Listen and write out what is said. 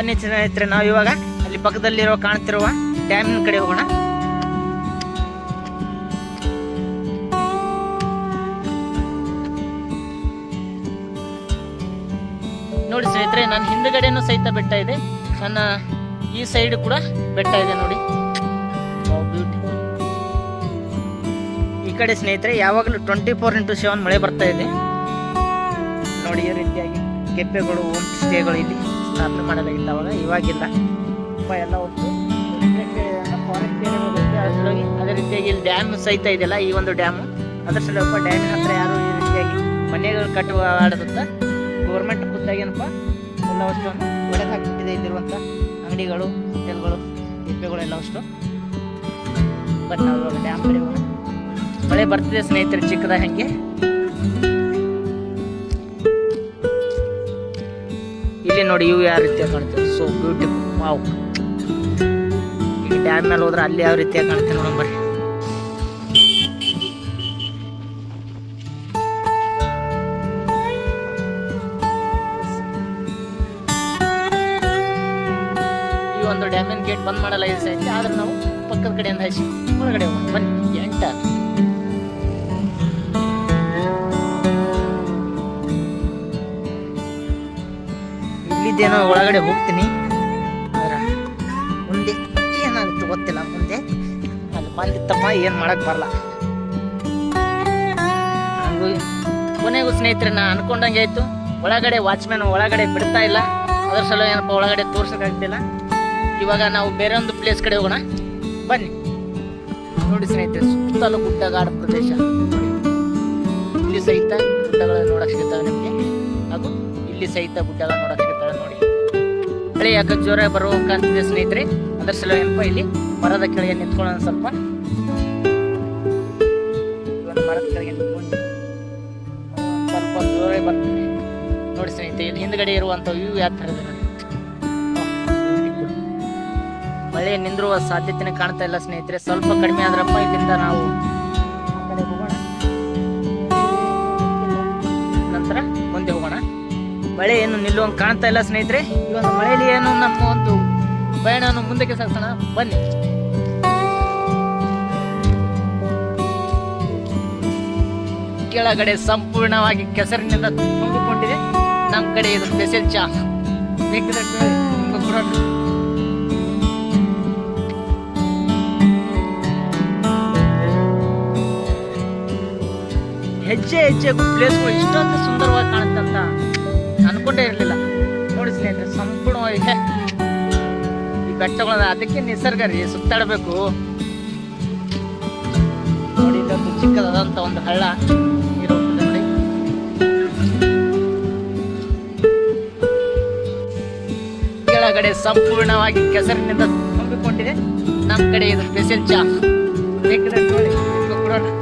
ಬನ್ನಿ ಸ್ನೇಹಿತರೆ, ನಾವು ಇವಾಗ ಅಲ್ಲಿ ಪಕ್ಕದಲ್ಲಿರೋ ಕಾಣ್ತಿರುವ ಡ್ಯಾಮಿನ ಕಡೆ ಹೋಗೋಣ. ನೋಡಿ ಸ್ನೇಹಿತರೆ ನನ್ನ ಹಿಂದ್ಗಡೆನೂ ಸಹಿತ ಬೆಟ್ಟ ಇದೆ. ನನ್ನ ಈ ಸೈಡ್ ಕೂಡ ಬೆಟ್ಟ ಇದೆ ನೋಡಿ. ಈ ಕಡೆ ಸ್ನೇಹಿತರೆ, ಯಾವಾಗಲೂ ಟ್ವೆಂಟಿ ಫೋರ್ ಇಂಟು ಸೆವೆನ್ ಮಳೆ ಬರ್ತಾ ಇದೆ. ನೋಡಿ, ಈ ರೀತಿಯಾಗಿ ಕೆಪ್ಪೆಗಳು ಹೋಮ್ ಸ್ಟೇಗಳು ಇಲ್ಲಿ. ಸ್ಥಾಪನೆ ಮಾಡಲಾಗಿತ್ತು ಅವಾಗ, ಇವಾಗಿಲ್ಲ. ತುಂಬ ಎಲ್ಲ ಒಂದು ಅದೇ ರೀತಿಯಾಗಿ ಇಲ್ಲಿ ಡ್ಯಾಮ್ ಸಹಿತ ಇದೆಯಲ್ಲ, ಈ ಒಂದು ಡ್ಯಾಮು ಅದ್ರ ಸ್ವಲ್ಪ ಡ್ಯಾಮ್ ಹತ್ರ ಯಾರು ಈ ರೀತಿಯಾಗಿ ಮನೆಗಳು ಕಟ್ಟುವ ಆಡೋದಂತ ಗೌರ್ಮೆಂಟ್ ಖುದ್ದಾಗೇನಪ್ಪ ಎಲ್ಲ ವಸ್ತುವನ್ನು ಒಡೆದು ಹಾಕಿಬಿಟ್ಟಿದೆ ಇಲ್ಲಿರುವಂಥ ಅಂಗಡಿಗಳು ಹೋಟೆಲ್ಗಳು ಕೆಪ್ಪೆಗಳು ಎಲ್ಲ ಅಷ್ಟು. ಬಟ್ ನಾವು ಡ್ಯಾಮ್ ಮಳೆ ಬರ್ತಿದೆ ಸ್ನೇಹಿತರೆ ಚಿಕ್ಕದ ಹಂಗೆ ಇಲ್ಲಿ ನೋಡಿ ಇವು ಯಾವ ರೀತಿಯ ಕಾಣ್ತದೆ ಸೊ ಬ್ಯೂಟಿಫುಲ್ ವಾವ್ ಈ ಡ್ಯಾಮ್ ಮೇಲೆ ಹೋದ್ರೆ ಅಲ್ಲಿ ಯಾವ ರೀತಿಯಾಗಿ ಕಾಣುತ್ತೆ ನೋಡೋಣ ಬರ್ರಿ. ಈ ಒಂದು ಡ್ಯಾಮಿನ ಗೇಟ್ ಬಂದ್ ಮಾಡಲ್ಲ ಆದ್ರೆ ನಾವು ಪಕ್ಕದ ಕಡೆಯಿಂದ ಹಸಿ ಒಳಗಡೆ ಬನ್ನಿ ಎಂಟರ್ ಇಲ್ಲಿದ್ದೇನೋ ಒಳಗಡೆ ಹೋಗ್ತೀನಿ. ಆದ್ರೆ ಮುಂದೆ ಏನಾಗುತ್ತೆ ಗೊತ್ತಿಲ್ಲ ಮುಂದೆ. ಅಲ್ಲಿ ಬಂದಿತ್ತಪ್ಪ ಏನು ಮಾಡಕ್ಕೆ ಬರಲ್ಲ ಕೊನೆಗೂ ಸ್ನೇಹಿತರೆ ನಾ ಅನ್ಕೊಂಡಂಗೆ ಆಯ್ತು. ಒಳಗಡೆ ವಾಚ್ಮ್ಯಾನ್ ಒಳಗಡೆ ಬಿಡ್ತಾ ಇಲ್ಲ. ಅದ್ರ ಸಲ ಏನಪ್ಪ ಒಳಗಡೆ ತೋರ್ಸೋಕ್ಕಾಗ್ತಿಲ್ಲ ಇವಾಗ ನಾವು ಬೇರೆ ಒಂದು ಪ್ಲೇಸ್ ಕಡೆ ಹೋಗೋಣ. ಬನ್ನಿ. ನೋಡಿ ಸ್ನೇಹಿತರೆ, ಸುತ್ತಲೂ ಗುಡ್ಡಗಾಡು ಪ್ರದೇಶ. ಇಲ್ಲಿ ಸಹಿತ ಗುಡ್ಡಗಳನ್ನು ನೋಡೋಕೆ ಸಿಗ್ತವೆ ನಿಮಗೆ. ಹಾಗೂ ಇಲ್ಲಿ ಸಹಿತ ಗುಡ್ಡಗಳನ್ನು ನೋಡಕ್ ಸಿಗ್ತವೆ ನೋಡಿ ಮಳೆ ಯಾಕೆ ಜೋರ ಬರುವಂಕಾಂತಿದೆ ಸ್ನೇಹಿತರೆ. ಅದರ ಸಲುವಾಗಿ ಏನಪ್ಪ ಇಲ್ಲಿ ಮರದ ಕೆಳಗೆ ನಿಂತ್ಕೊಳ್ಳೋಣ ಸ್ವಲ್ಪ. ಮರದ ಕೆಳಗೆ ನಿಂತ್ಕೊಂಡು ಸ್ವಲ್ಪ ಜೋರ ಬರ್ತದೆ. ನೋಡಿ ಸ್ನೇಹಿತರೆ ಇಲ್ಲಿ ಹಿಂದ್ಗಡೆ ಇರುವಂತ ವ್ಯೂ ಯಾವ. ಮಳೆ ನಿಂದಿರುವ ಸಾಧ್ಯತೆನೇ ಕಾಣ್ತಾ ಇಲ್ಲ ಸ್ನೇಹಿತರೆ. ಸ್ವಲ್ಪ ಕಡಿಮೆ ಆದ್ರಪ್ಪ ಇಲ್ಲಿಂದ ನಾವು ಆ ಕಡೆ ಹೋಗೋಣ. ಮಳೆ ಏನು ನಿಲ್ಲುವಂಗೆ ಕಾಣ್ತಾ ಇಲ್ಲ ಸ್ನೇಹಿತರೆ. ಈ ಒಂದು ಮಳೆಯಲ್ಲಿ ಏನು ನಮ್ಮ ಒಂದು ಪಯಣವನ್ನು ಮುಂದಕ್ಕೆ ಸಾಗಿಸೋಣ. ಬನ್ನಿ. ಕೆಳಗಡೆ ಸಂಪೂರ್ಣವಾಗಿ ಕೆಸರಿನಿಂದ ತುಂಬಿಕೊಂಡಿದೆ. ನಮ್ಮ ಕಡೆ ಇದು ಸ್ಪೆಷಲ್ ಚಾ. ಹೆಜ್ಜೆ ಹೆಜ್ಜೆ ಪ್ಲೇಸ್ಗಳು ಇಷ್ಟೊಂದು ಸುಂದರವಾಗಿ ಕಾಣುತ್ತೆ ಅಂತ ಅನ್ಕೊಂಡೇ ಇರಲಿಲ್ಲ. ನೋಡಿ ಸ್ನೇಹಿತರೆ, ಸಂಪೂರ್ಣವಾಗಿ ಈ ಬೆಟ್ಟಗಳ ಅದಕ್ಕೆ ನಿಸರ್ಗ ರೀ, ಸುತ್ತಾಡಬೇಕು. ನೋಡಿ, ಇದೊಂದು ಚಿಕ್ಕದಾದಂತ ಒಂದು ಹಳ್ಳ. ನೋಡಿ. ಕೆಳಗಡೆ ಸಂಪೂರ್ಣವಾಗಿ ಕೆಸರಿನಿಂದ ತುಂಬಿಕೊಂಡಿದೆ. ನಮ್ಮ ಕಡೆ ಇದು ಸ್ಪೆಷಲ್ ಚಾ. ಬೇಕಿದ್ರೆ ನೋಡಿ ಕೊಡೋಣ.